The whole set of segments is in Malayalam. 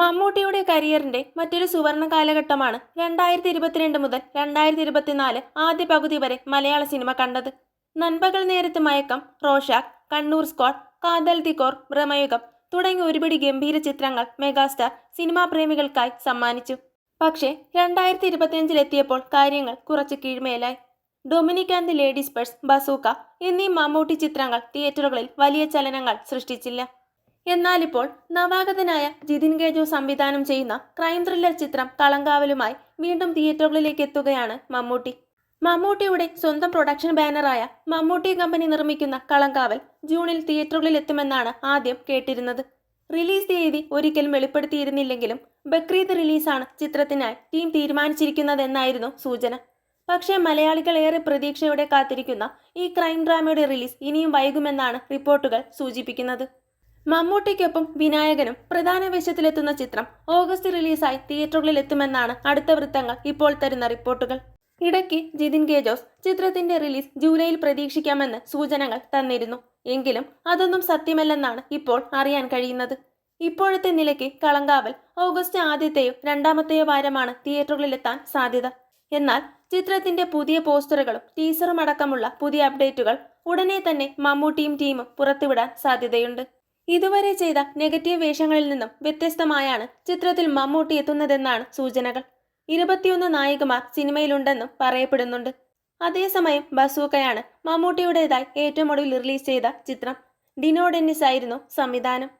മമ്മൂട്ടിയുടെ കരിയറിന്റെ മറ്റൊരു സുവർണ കാലഘട്ടമാണ് രണ്ടായിരത്തി ഇരുപത്തിരണ്ട് മുതൽ രണ്ടായിരത്തി ഇരുപത്തിനാല് ആദ്യ പകുതി വരെ മലയാള സിനിമ കണ്ടത്. നൻപകൽ നേരത്ത് മയക്കം റോഷാക് കണ്ണൂർ സ്ക്വാഡ് കാതൽ ദിക്കോർ ഭ്രമയുഗം തുടങ്ങിയ ഒരുപിടി ഗംഭീര ചിത്രങ്ങൾ മെഗാസ്റ്റാർ സിനിമാ പ്രേമികൾക്കായി സമ്മാനിച്ചു. പക്ഷേ രണ്ടായിരത്തി ഇരുപത്തിയഞ്ചിലെത്തിയപ്പോൾ കാര്യങ്ങൾ കുറച്ച് കീഴ്മേലായി. Dominic and the ladies purse Bazooka എന്നീ മമ്മൂട്ടി ചിത്രങ്ങൾ തിയേറ്ററുകളിൽ വലിയ ചലനങ്ങൾ സൃഷ്ടിച്ചില്ല. എന്നാലിപ്പോൾ നവാഗതനായ ജിതിൻ ഗേജു സംവിധാനം ചെയ്യുന്ന ക്രൈം ത്രില്ലർ ചിത്രം കളങ്കാവലുമായി വീണ്ടും തിയേറ്ററുകളിലേക്ക് എത്തുകയാണ് മമ്മൂട്ടി. മമ്മൂട്ടിയുടെ സ്വന്തം പ്രൊഡക്ഷൻ ബാനറായ മമ്മൂട്ടി കമ്പനി നിർമ്മിക്കുന്ന കളങ്കാവൽ ജൂണിൽ തിയേറ്ററുകളിൽ എത്തുമെന്നാണ് ആദ്യം കേട്ടിരുന്നത്. റിലീസ് തീയതി ഒരിക്കലും വെളിപ്പെടുത്തിയിരുന്നില്ലെങ്കിലും ബക്രീദ് റിലീസാണ് ചിത്രത്തിനായി ടീം തീരുമാനിച്ചിരിക്കുന്നതെന്നായിരുന്നു സൂചന. പക്ഷേ മലയാളികൾ ഏറെ പ്രതീക്ഷയോടെ കാത്തിരിക്കുന്ന ഈ ക്രൈം ഡ്രാമയുടെ റിലീസ് ഇനിയും വൈകുമെന്നാണ് റിപ്പോർട്ടുകൾ സൂചിപ്പിക്കുന്നത്. മമ്മൂട്ടിക്കൊപ്പം വിനായകനും പ്രധാന വേഷത്തിലെത്തുന്ന ചിത്രം ഓഗസ്റ്റ് റിലീസായി തിയേറ്ററുകളിൽ എത്തുമെന്നാണ് അടുത്ത വൃത്തങ്ങൾ ഇപ്പോൾ തരുന്ന റിപ്പോർട്ടുകൾ. ഇടയ്ക്ക് ജിതിൻ ഗേജോസ് ചിത്രത്തിന്റെ റിലീസ് ജൂലൈയിൽ പ്രതീക്ഷിക്കാമെന്ന് സൂചനകൾ തന്നിരുന്നു. എങ്കിലും അതൊന്നും സത്യമല്ലെന്നാണ് ഇപ്പോൾ അറിയാൻ കഴിയുന്നത്. ഇപ്പോഴത്തെ നിലയ്ക്ക് കളങ്കാവൽ ഓഗസ്റ്റ് ആദ്യത്തെയോ രണ്ടാമത്തെയോ വാരമാണ് തിയേറ്ററുകളിലെത്താൻ സാധ്യത. എന്നാൽ ചിത്രത്തിന്റെ പുതിയ പോസ്റ്ററുകളും ടീസറും അടക്കമുള്ള പുതിയ അപ്ഡേറ്റുകൾ ഉടനെ തന്നെ മമ്മൂട്ടിയും ടീമും പുറത്തുവിടാൻ സാധ്യതയുണ്ട്. ഇതുവരെ ചെയ്ത നെഗറ്റീവ് വേഷങ്ങളിൽ നിന്നും വ്യത്യസ്തമായാണ് ചിത്രത്തിൽ മമ്മൂട്ടി എത്തുന്നതെന്നാണ് സൂചനകൾ. ഇരുപത്തിയൊന്ന് നായികമാർ സിനിമയിലുണ്ടെന്നും പറയപ്പെടുന്നുണ്ട്. അതേസമയം ബസൂക്കയാണ് മമ്മൂട്ടിയുടേതായി ഏറ്റവും ഒടുവിൽ റിലീസ് ചെയ്ത ചിത്രം. ഡിനോ ഡെന്നിസ് ആയിരുന്നു സംവിധാനം.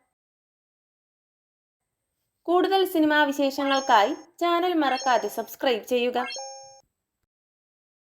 കൂടുതൽ സിനിമാ വിശേഷങ്ങൾക്കായി ചാനൽ മറക്കാതെ സബ്സ്ക്രൈബ് ചെയ്യുക.